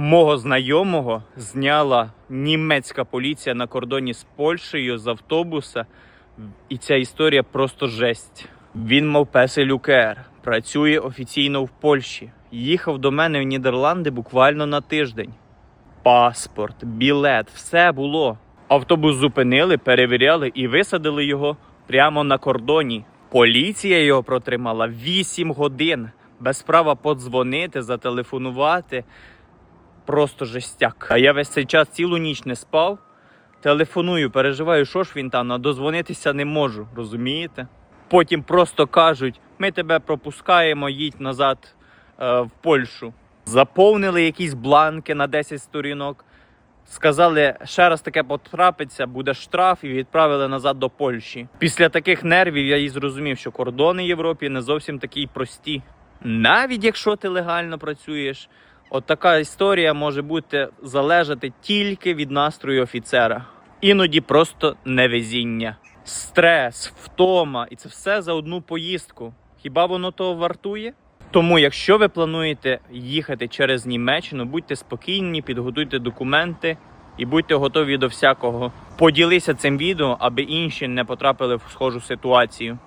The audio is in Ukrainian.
Мого знайомого зняла німецька поліція на кордоні з Польщею з автобуса. І ця історія просто жесть. Він мав песель УКР, працює офіційно в Польщі. Їхав до мене в Нідерланди буквально на тиждень. Паспорт, білет, все було. Автобус зупинили, перевіряли і висадили його прямо на кордоні. Поліція його протримала 8 годин без права подзвонити, зателефонувати. Просто жестяк. А я весь цей час цілу ніч не спав. Телефоную, переживаю, що ж він там, а дозвонитися не можу, розумієте? Потім просто кажуть: ми тебе пропускаємо, їдь назад е, в Польщу. Заповнили якісь бланки на 10 сторінок. Сказали, ще раз таке потрапиться, буде штраф і відправили назад до Польщі. Після таких нервів я і зрозумів, що кордони Європі не зовсім такі прості. Навіть якщо ти легально працюєш, от така історія може бути залежати тільки від настрою офіцера. Іноді просто невезіння, стрес, втома, і це все за одну поїздку. Хіба воно того вартує? Тому, якщо ви плануєте їхати через Німеччину, будьте спокійні, підготуйте документи і будьте готові до всякого. Поділися цим відео, аби інші не потрапили в схожу ситуацію.